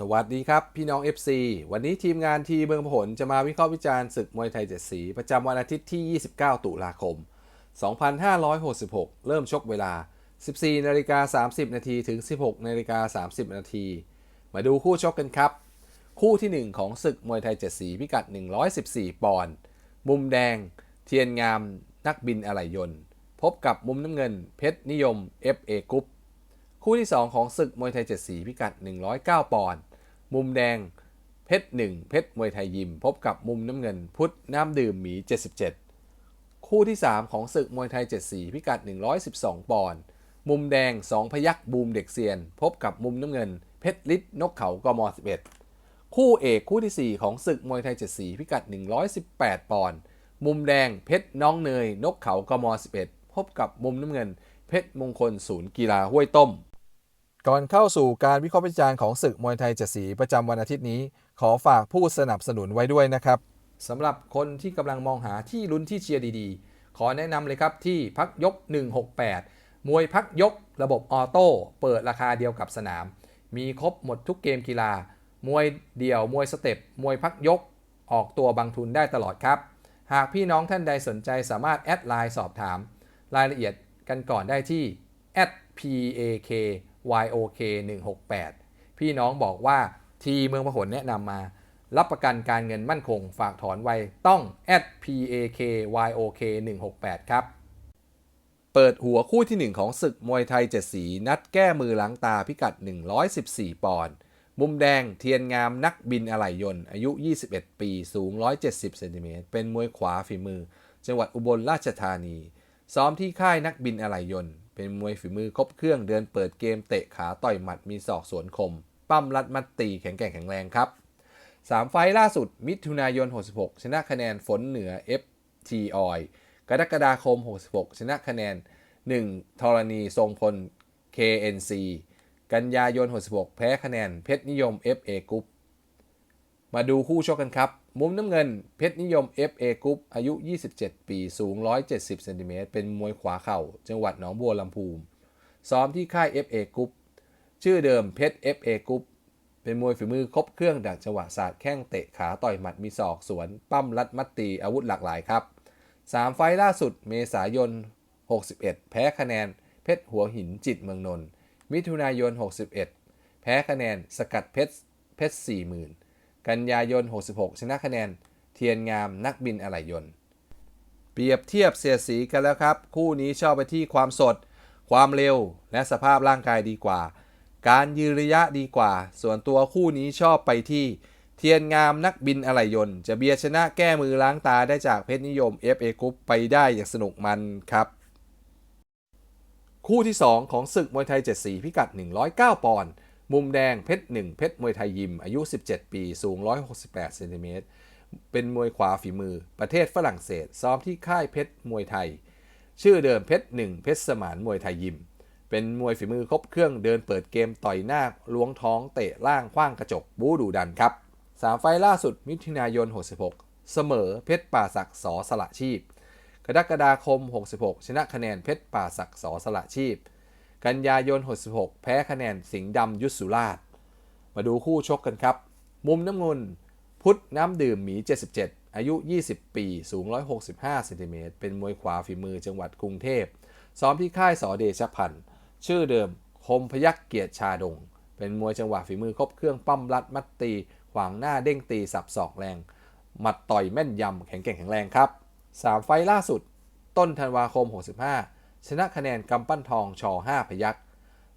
สวัสดีครับ พี่น้อง FC วันนี้ทีมงานทีเมืองพหลจะมาวิเคราะห์วิจารณ์ศึกมวยไทยเจ็ดสี ประจำวันอาทิตย์ที่ 29 ตุลาคม 2566 เริ่มชกเวลา 14นาฬิกา30 นาทีถึง 16นาฬิกา30 นาทีมาดูคู่ชกกันครับ คู่ที่ 1 ของศึกมวยไทยเจ็ดสี พิกัด 114 ปอนด์มุมแดง เทียนงามนักบินอะไหล่ยนต์ พบกับมุมน้ำเงินเพชรนิยม FA กรุ๊ป คู่ที่ 2 ของศึกมวยไทยเจ็ดสีพิกัด 109 ปอนด์มุมแดงเพชรหนึ่งเพชรมวยไทยยิม พบกับมุมน้ำเงิน พุทธน้ำดื่มหมี 77 คู่ที่ 3 ของศึกมวยไทย 7 สีพิกัด 112 ปอนด์มุมแดง 2 พยักบูมเด็กเซียน พบกับมุมน้ำเงิน เพชรลิศนกเขากม11 คู่เอกคู่ที่ 4 ของศึกมวยไทย 7 สีพิกัด 118 ปอนด์มุมแดงเพชรน้องเนย นกเขากม11 พบกับมุมน้ำเงิน เพชรมงคลศูนย์กีฬาห้วยต้ม ก่อนเข้าสู่การวิเคราะห์วิจารณ์ของศึกมวยไทยเจ็ดสีประจำวันอาทิตย์นี้ ขอฝากผู้สนับสนุนไว้ด้วยนะครับสำหรับคนที่กำลังมองหาที่ลุ้นที่เชียร์ดีๆ ขอแนะนำเลยครับที่พักยก 168 มวยพักยกระบบออโต้เปิดราคาเดียวกับสนาม มีครบหมดทุกเกมกีฬา มวยเดี่ยว มวยสเต็ป มวยพักยก ออกตัวบางทุนได้ตลอดครับ หากพี่น้องท่านใดสนใจสามารถแอดไลน์สอบถาม รายละเอียดกันก่อนได้ที่ @pak YOK 168 พี่น้องบอกว่าทีเมืองพหลแนะนำมา รับประกันการเงินมั่นคง ฝากถอนไวต้อง @pak YOK 168 ครับ เปิดหัวคู่ที่ 1 ของศึกมวยไทยเจ็ดสี นัดแก้มือล้างตาพิกัด 114 ปอนด์มุมแดงเทียนงามนักบินอะไหล่ยนต์ อายุ 21 ปีสูง 170 เซนติเมตรเป็นมวยขวาฝีมือ จังหวัดอุบลราชธานี ซ้อมที่ค่ายนักบินอะไหล่ยนต์ เป็นมวยฝีมือครบเครื่องเดินเปิดเกมเตะขาต่อยหมัดมีศอกสวนคม ปั้มรัดมัดตีแข็งแกร่งแข็งแรงครับ 3 ไฟล่าสุดมิถุนายน 66 ชนะคะแนนฝนเหนือ FT Oil กรกฎาคม 66 ชนะคะแนน 1 ธรณีทรงพล KNC กันยายน 66 แพ้คะแนนเพชรนิยม FA กรุ๊ป มาดูคู่ชกกันครับ มุมน้ำเงิน เพชรนิยม FA กรุ๊ปอายุ 27 ปี สูง 170เซนติเมตรเป็นมวยขวาเข่า จังหวัดหนองบัวลำพูซ้อมที่ค่าย FA กรุ๊ปชื่อเดิมเพชร FA กรุ๊ปเป็นมวยฝีมือครบเครื่องดักจังหวะศาสตร์แข้งเตะขาต่อยหมัดมีศอกสวน ปั้มรัดมัดตีอาวุธหลากหลายครับ 3 ไฟล์ล่าสุดเมษายน 61 แพ้คะแนน เพชรหัวหินจิตเมืองนนท์มิถุนายน 61 แพ้คะแนนสกัดเพชรเพชร40,000 กันยายน 66 ชนะคะแนน เทียนงามนักบินอะไหล่ยนต์ เปรียบเทียบเสียสีกันแล้วครับ คู่นี้ชอบไปที่ความสด ความเร็ว และสภาพร่างกายดีกว่า การยืนระยะดีกว่า ส่วนตัวคู่นี้ชอบไปที่ เทียนงามนักบินอะไหล่ยนต์ จะเบียชนะแก้มือล้างตาได้จากเพชรนิยม FA กรุ๊ปไปได้อย่างสนุกมันครับคู่ที่ 2 ของศึกมวยไทย 7 สีพิกัด 109 ปอนด์ มุมแดงเพชรหนึ่งเพชรมวยไทยยิม อายุ 17 ปี สูง 168เซนติเมตร เป็นมวยขวาฝีมือ ประเทศฝรั่งเศส ซ้อมที่ค่ายเพชรมวยไทย ชื่อเดิมเพชรหนึ่งเพชรสมานมวยไทยยิม เป็นมวยฝีมือครบเครื่องเดินเปิดเกมต่อยหน้าล้วงท้องเตะล่างคว้างกระจก บูดูดันครับ3ไฟล่าสุดมิถุนายน 66 เสมอเพชรป่าศักดิ์สอสละชีพ กรกฎาคม 66 ชนะคะแนนเพชรป่าศักดิ์สอสละชีพ กันยายน 66 แพ้คะแนนสิงห์ดำยุทธสุราช มาดูคู่ชกกันครับ มุมน้ำเงินพุทธน้ำดื่มหมี 77 อายุ 20 ปี สูง 165เซนติเมตรเป็นมวยขวาฝีมือจังหวัดกรุงเทพ ซ้อมที่ค่ายสอเดชพันธ์ ชื่อเดิมคมพยักเกียรติชาดง เป็นมวยจังหวะฝีมือครบเครื่องปั้มรัดมัดตี ขวางหน้าเด้งตีสับศอกแรง หมัดต่อยแม่นยำแข็งแกร่งแข็งแรงครับ 3 ไฟล์ล่าสุด ต้นธันวาคม 65 ชนะคะแนนกำปั้นทองชอ5พยัก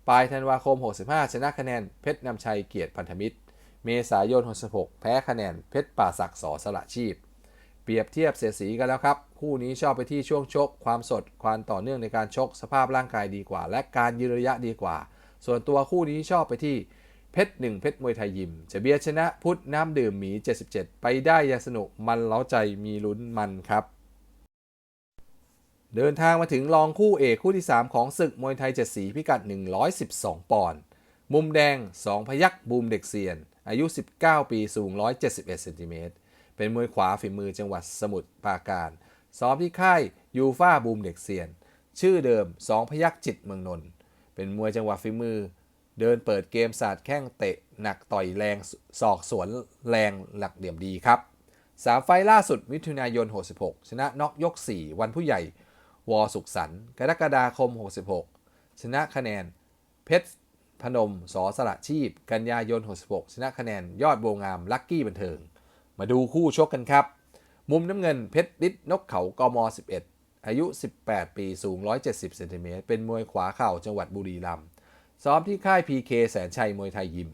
ปลายธันวาคม 65 ชนะคะแนนเพชรนำชัยเกียรติพันธมิตร เมษายน 66 แพ้คะแนนเพชรป่าศักดิ์สอสละชีพ เปรียบเทียบเสียสีกันแล้วครับ คู่นี้ชอบไปที่ช่วงชก ความสด ความต่อเนื่องในการชก สภาพร่างกายดีกว่า และการยืนระยะดีกว่า ส่วนตัวคู่นี้ชอบไปที่เพชรหนึ่งเพชรมวยไทยยิมจะเบียชนะพุทธน้ำดื่มหมี 77 ไปได้อย่างสนุกมันเล้าใจมีลุ้นมันครับ เดินทางมาถึงรองคู่เอกคู่ที่ 3 ของศึกมวยไทยเจ็ดสีพิกัด 112 ปอนด์มุมแดง 2 พยักบูมเด็กเซียน อายุ 19 ปีสูง 171เซนติเมตรเป็นมวยขวาฝีมือจังหวัดสมุทรปราการซ้อมที่ค่ายยูฟ่าบูมเด็กเซียน ชื่อเดิม 2 พยักจิตเมืองนนท์เป็นมวยจังหวะฝีมือ เดินเปิดเกมสาดแข้งเตะหนักต่อยแรงศอกสวนแรงหลักเหลี่ยมดีครับสามไฟล์ล่าสุดมิถุนายน 66 ชนะน็อกยก 4 วันผู้ใหญ่ วอสุขสันต์กรกฎาคม 66 ชนะคะแนน เพชรพนมสอสละชีพ กันยายน 66 ชนะคะแนน ยอดโบงาม ลักกี้บันเทิง มาดูคู่ชกกันครับ มุมน้ำเงินเพชรฤทธิ์นกเขากม 11 อายุ 18 ปี สูง 170 เซนติเมตร เป็นมวยขวาเข่าจังหวัดบุรีรัมย์ ซ้อมที่ค่าย PK แสนชัยมวยไทยยิม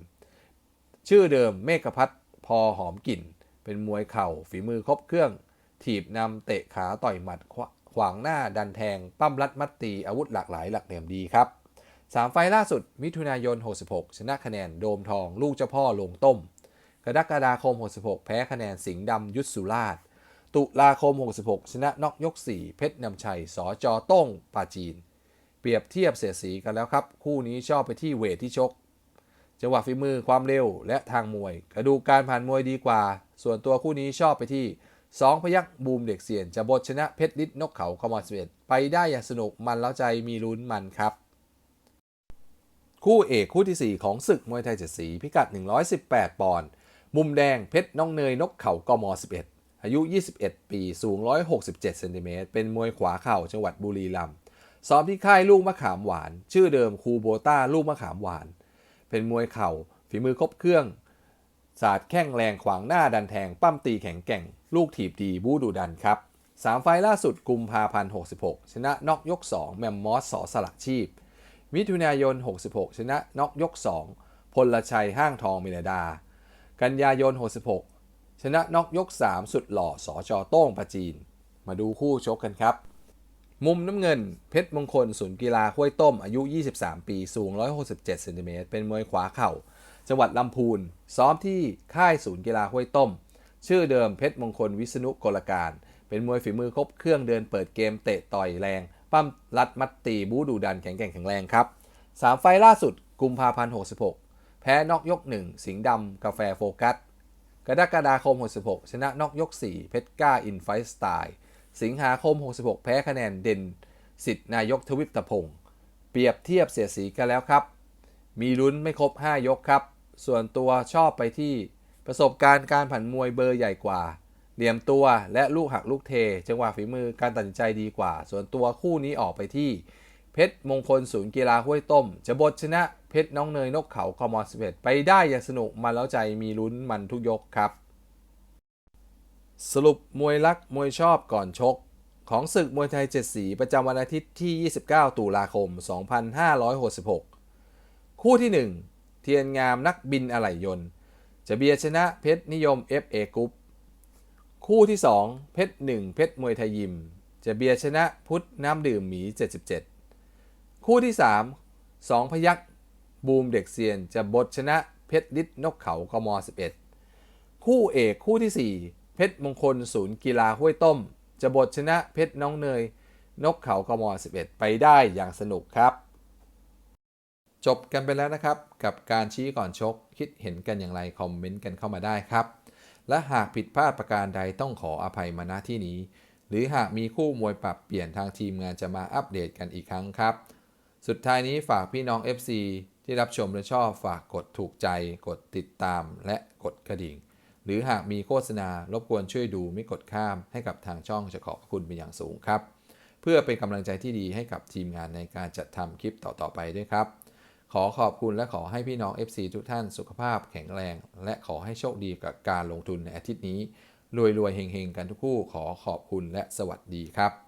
ชื่อเดิมเมฆพัฒน์พอหอมกลิ่น เป็นมวยเข่าฝีมือครบเครื่อง ถีบนำเตะขาต่อยหมัด ขวางหน้าดันแทง ปั้มรัดมัดตีอาวุธหลากหลายหลักเหลี่ยมดีครับสามไฟล่าสุด มิถุนายน 66 ชนะคะแนนโดมทอง ลูกเจ้าพ่อลงต้ม กรกฎาคม 66 แพ้คะแนนสิงห์ดำยุทธสุราช ตุลาคม 66 ชนะนอกยก 4 เพชรนำชัยสอจอต้งปาจีน เปรียบเทียบเสียสีกันแล้วครับ คู่นี้ชอบไปที่เวทที่ชกจังหวะฝีมือความเร็วและทางมวย กระดูกการผ่านมวยดีกว่า ส่วนตัวคู่นี้ชอบไปที่ 2 พยักบูมเด็กเสียนจะบทชนะเพชรฤทธิ์นกเขาคอมอสเวตไปได้อย่างสนุกมันแล้วใจมีลุ้นมันครับ คู่เอกคู่ทีสี่ 4 ของศึกมวยไทยเจ็ดสีพิกัด 118 ปอนด์มุมแดงเพชรน้องเนยนกเขากม11 อายุ 21 ปีสูง 167เซนติเมตรเป็นมวยขวาเข่าจังหวัดบุรีรัมย์ซ้อมที่ค่ายลูกมะขามหวาน ชื่อเดิมคูโบต้าลูกมะขามหวาน เป็นมวยเข่าฝีมือครบเครื่อง สาดแข้งแรงขวางหน้าดันแทง ปั้มตีแข็งแกร่ง ลูกถีบดีบูดูดันครับ3ไฟล์ล่าสุดกุมภาพันธ์66 ชนะน็อกยก 2 แมมมอสสอสลักชีพ มิถุนายน 66 ชนะน็อกยก 2 พลชัยห้างทองมิลดา กันยายน 66 ชนะน็อกยก 3 สุดหล่อสอจอโต้งประจีน มาดูคู่ชกกันครับ มุมน้ำเงิน เพชรมงคลศูนย์กีฬาห้วยต้มอายุ 23 ปี สูง 167เซนติเมตรเป็นมวยขวาเข่า จังหวัดลำพูน ซ้อมที่ค่ายศูนย์กีฬาห้วยต้ม ชื่อเดิมเพชรมงคลวิษณุกลการ เป็นมวยฝีมือครบเครื่องเดินเปิดเกมเตะต่อยแรง ปั้มรัดมัดตีบูดูดันแข็งแกร่งแข็งแรงครับ3ไฟล่าสุดกุมภาพันธ์66 แพ้นอกยก 1 สิงห์ดำกาแฟโฟกัส กรกฎาคม 66 ชนะนอกยก 4 เพชรก้าอินไฟสไตล์ สิงหาคม 66 แพ้คะแนนเด่น สิทธินายกทวิปตะพง เปรียบเทียบเสียสีกันแล้วครับ มีลุ้นไม่ครบ 5 ยกครับ ส่วนตัวชอบไปที่ประสบการณ์การผันมวยเบอร์ใหญ่กว่า เหลี่ยมตัวและลูกหักลูกเท จังหวะฝีมือการตัดสินใจดีกว่า ส่วนตัวคู่นี้ออกไปที่ เพชรมงคลศูนย์กีฬาห้วยต้ม จะบทชนะเพชรน้องเนยนกเขาคอมอสเวตไปได้อย่างสนุกมันแล้วใจมีลุ้นมันทุกยกครับ สรุปมวยรักมวยชอบก่อนชก ของศึกมวยไทย7สีประจำวันอาทิตย์ที่ 29 ตุลาคม 2566 คู่ที่ 1 เทียนงามนักบินอะไหล่ยนต์จะเบียชนะเพชรนิยม FA กรุ๊ปคู่ที่ 2 เพชร1เพชรมวยไทยยิม จะเบียชนะพุทธน้ำดื่มหมี 77 คู่ที่ 3 2 พยักบูมเด็กเซียน จะบทชนะเพชรลิศนกเขากม 11 คู่เอกคู่ที่ 4 เพชรมงคลศูนย์กีฬาห้วยต้ม จะบทชนะเพชรน้องเนย นกเขากม 11 ไปได้อย่างสนุกครับ จบกันไปแล้วนะครับ กับการชี้ก่อนชก คิดเห็นกันอย่างไรคอมเมนต์กันเข้ามาได้ครับ และหากผิดพลาดประการใดต้องขออภัยมาณที่นี้ หรือหากมีคู่มวยปรับเปลี่ยนทางทีมงานจะมาอัปเดตกันอีกครั้งครับ สุดท้ายนี้ฝากพี่น้อง FC ที่รับชมและชอบฝากกดถูกใจ กดติดตามและกดกระดิ่ง หรือหากมีโฆษณารบกวนช่วยดูไม่กดข้ามให้กับทางช่องจะขอบคุณเป็นอย่างสูงครับ เพื่อเป็นกำลังใจที่ดีให้กับทีมงานในการจัดทำคลิปต่อๆไปด้วยครับ ขอขอบคุณและขอให้พี่น้อง FC ทุกท่านสุขภาพแข็งแรง และขอให้โชคดีกับการลงทุนในอาทิตย์นี้รวยๆเฮงๆ กันทุกคู่ขอขอบคุณและสวัสดีครับ